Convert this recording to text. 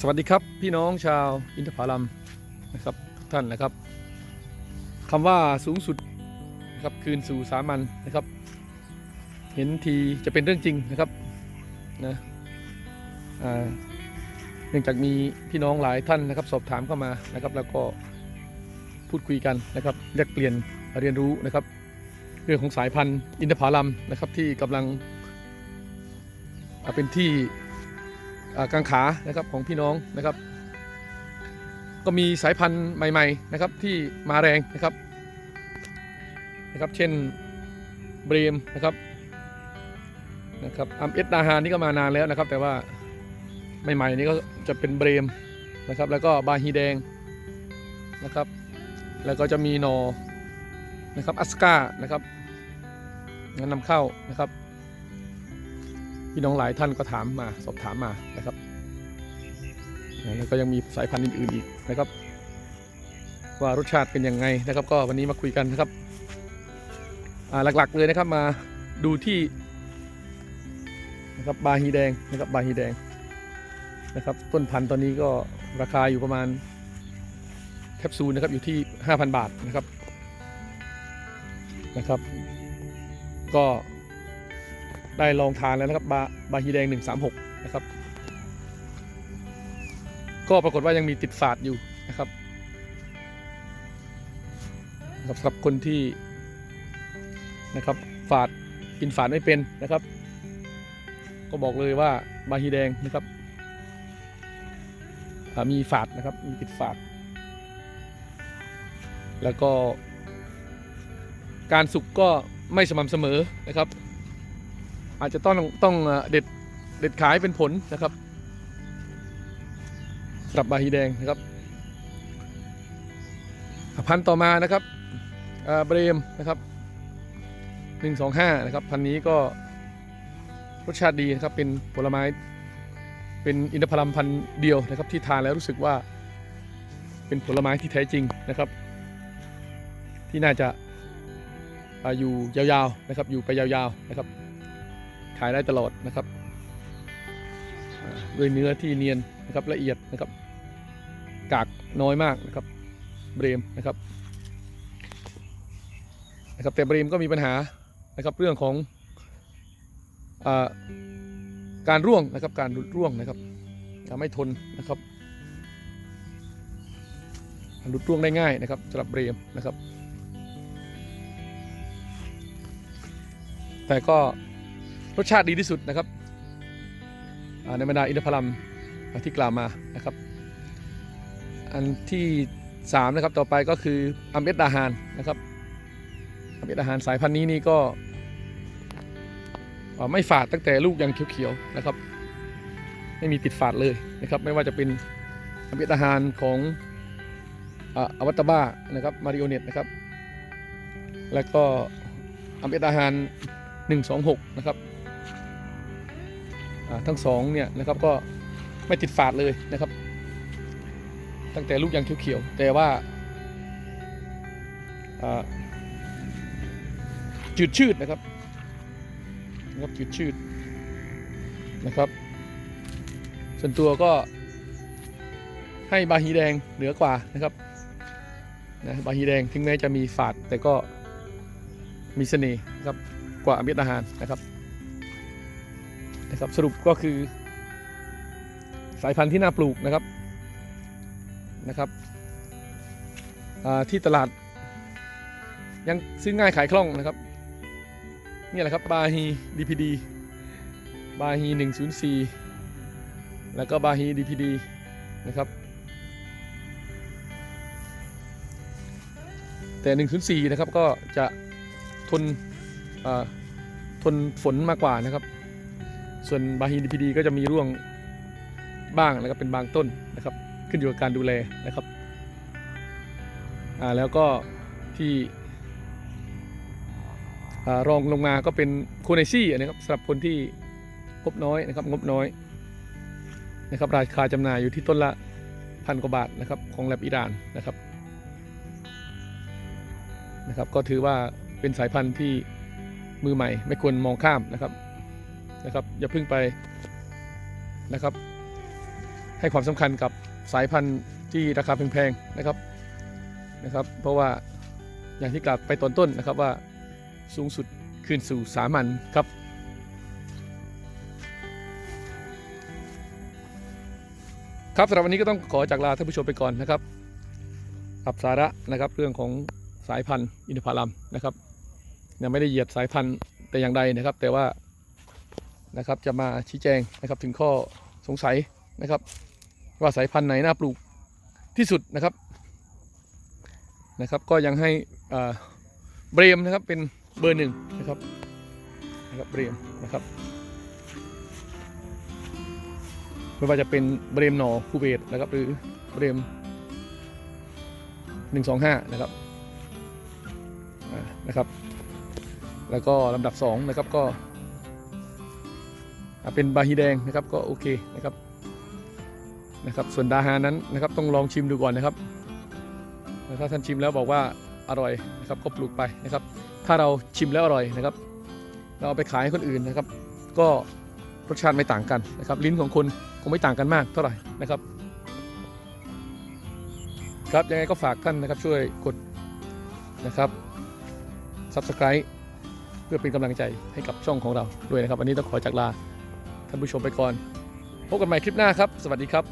สวัสดีครับพี่น้องชาวอินทผลัมนะครับทุกท่านนะครับคำว่าสูงสุดนะครับคืนสู่สามัญนะครับ เห็นทีจะเป็นเรื่องจริงนะครับนะเนื่องจากมีพี่น้องหลายท่านนะครับ สอบถามเข้ามานะครับ แล้วก็พูดคุยกันนะครับแลกเปลี่ยนเรียนรู้นะครับ เรื่องของสายพันธุ์อินทผลัมนะครับที่กำลังเป็นที่ กังขานะครับของพี่น้องนะครับ ก็มีสายพันธุ์ใหม่ๆนะครับที่มาแรงนะครับนะครับ เช่นเบรมนะครับนะครับอัมเอสดาฮานี่ก็มานานแล้วนะครับ แต่ว่าใหม่ๆนี่ก็จะเป็นเบรมนะครับ แล้วก็บาฮีแดงนะครับ แล้วก็จะมีนอนะครับอัสกานะครับงั้นนำเข้านะครับ พี่น้องหลายท่านก็ถามมาสอบถามมานะครับแล้วก็ยังมีสายพันธุ์อื่นๆอีกนะครับ ว่ารสชาติเป็นยังไงนะครับ ก็วันนี้มาคุยกันนะครับหลักๆเลยนะครับมาดูที่นะครับบาฮีแดงนะครับบาฮีแดงนะครับต้นพันธุ์ตอนนี้ก็ราคาอยู่ประมาณแคปซูลนะครับอยู่ที่ 5,000 บาทนะครับนะครับ ก็ ได้ลองทานแล้วนะครับบาบาฮีแดง 136 นะครับ ก็ปรากฏว่ายังมีติดฝาดอยู่นะครับสำหรับคนที่นะครับฝาดกินฝาดไม่เป็นนะครับ ก็บอกเลยว่าบาฮีแดงนะครับมีฝาดนะครับมีติดฝาด แล้วก็การสุกก็ไม่สม่ำเสมอนะครับ อาจจะต้องต้องเด็ดเด็ดขายเป็นผลนะครับสำหรับบาฮีแดงนะครับ พันต่อมานะครับเบรมนะครับ125นะครับ พันนี้ก็รสชาติดีนะครับเป็นผลไม้เป็นอินทผลัมพันเดียวนะครับ ที่ทานแล้วรู้สึกว่าเป็นผลไม้ที่แท้จริงนะครับ ที่น่าจะอาอยู่ยาวๆนะครับ อยู่ไปยาวๆนะครับ ขายได้ตลอดนะครับ ด้วยเนื้อที่เนียนนะครับละเอียดนะครับ กากน้อยมากนะครับ เบรมนะครับนะครับแต่เบรมก็มีปัญหานะครับเรื่องของอาการร่วงนะครับการหลุดร่วงนะครับอ่าไม่ทนนะครับหลุดร่วงได้ง่ายนะครับสำหรับเบรมนะครับ แต่ก็ รสชาติดีที่สุดนะครับในบรรดาอินทผลัมที่กล่าวมานะครับ อันที่3นะครับต่อไปก็คืออัมเอสดาฮานนะครับอัมเอสดาฮานสายพันธุ์นี้นี่ก็ไม่ฝาดตั้งแต่ลูกยังเขียวๆนะครับ ไม่มีติดฝาดเลยนะครับ ไม่ว่าจะเป็นอัมเอสดาฮานของอวัตบ้านะครับมาริโอเน็ตนะครับ แล้วก็อัมเอสดาฮาน126 นะครับ ทั้งสองเนี่ยนะครับก็ไม่ติดฝาดเลยนะครับ ตั้งแต่ลูกยังเขียวๆแต่ว่าอ่าจืดชืดนะครับนะครับจืดชืดนะครับ ส่วนตัวก็ให้บาฮีแดงเหนือกว่านะครับนะบาฮีแดงถึงแม้จะมีฝาดแต่ก็มีเสน่ห์นะครับกว่าเม็ดอาหารนะครับ นะครับสรุปก็คือ สายพันธุ์ที่น่าปลูกนะครับนะครับที่ตลาด ยังซื้อง่ายขายคล่องนะครับนี่แหละครับบาฮี DPD บาฮี104แล้วก็บาฮี DPD นะครับแต่104นะครับก็จะทนทนฝนมากกว่านะครับ ส่วนบาฮีดีพีดีก็จะมีร่วงบ้างนะครับเป็นบางต้นนะครับ ขึ้นอยู่กับการดูแลนะครับอ่าแล้วก็ที่อ่ารองลงมาก็เป็นโคเนซี่นะครับสำหรับคนที่งบน้อยนะครับงบน้อยนะครับราคาจำหน่ายอยู่ที่ต้นละพันกว่าบาทนะครับของแลบอิรานนะครับนะครับ ก็ถือว่าเป็นสายพันธุ์ที่มือใหม่ไม่ควรมองข้ามนะครับ นะครับ อย่าเพิ่งไปนะครับ ให้ความสำคัญกับสายพันธุ์ที่ราคาแพงๆนะครับนะครับ เพราะว่าอย่างที่กล่าวไปตอนต้นนะครับว่าสูงสุดคืนสู่สามัญครับครับสำหรับวันนี้ก็ต้องขอจากลาท่านผู้ชมไปก่อนนะครับกับสาระนะครับเรื่องของสายพันธุ์อินทผลัมนะครับยังไม่ได้เหยียดสายพันธุ์แต่อย่างใดนะครับ แต่ว่า นะครับ จะมาชี้แจงนะครับถึงข้อสงสัยนะครับ ว่าสายพันธุ์ไหนน่าปลูกที่สุดนะครับนะครับ ก็ยังให้เบรมนะครับเป็นเบอร์หนึ่งนะครับนะครับเบรมนะครับไม่ว่าจะเป็นเบรมหนอคูเบตนะครับ หรือเบรม125นะครับนะครับ แล้วก็ลำดับ2นะครับก็ เป็นบาฮีแดงนะครับก็โอเคนะครับนะครับส่วนดาฮานั้นนะครับต้องลองชิมดูก่อนนะครับถ้าท่านชิมแล้วบอกว่าอร่อยนะครับก็ปลูกไปนะครับ ถ้าเราชิมแล้วอร่อยนะครับ เราเอาไปขายให้คนอื่นนะครับ ก็รสชาติไม่ต่างกันนะครับ ลิ้นของคนคงไม่ต่างกันมากเท่าไหร่นะครับ ครับยังไงก็ฝากท่านนะครับช่วยกดนะครับ subscribe เพื่อเป็นกำลังใจให้กับช่องของเราด้วยนะครับ วันนี้ต้องขอจากลา ท่านผู้ชมไปก่อน พบกันใหม่คลิปหน้าครับ สวัสดีครับ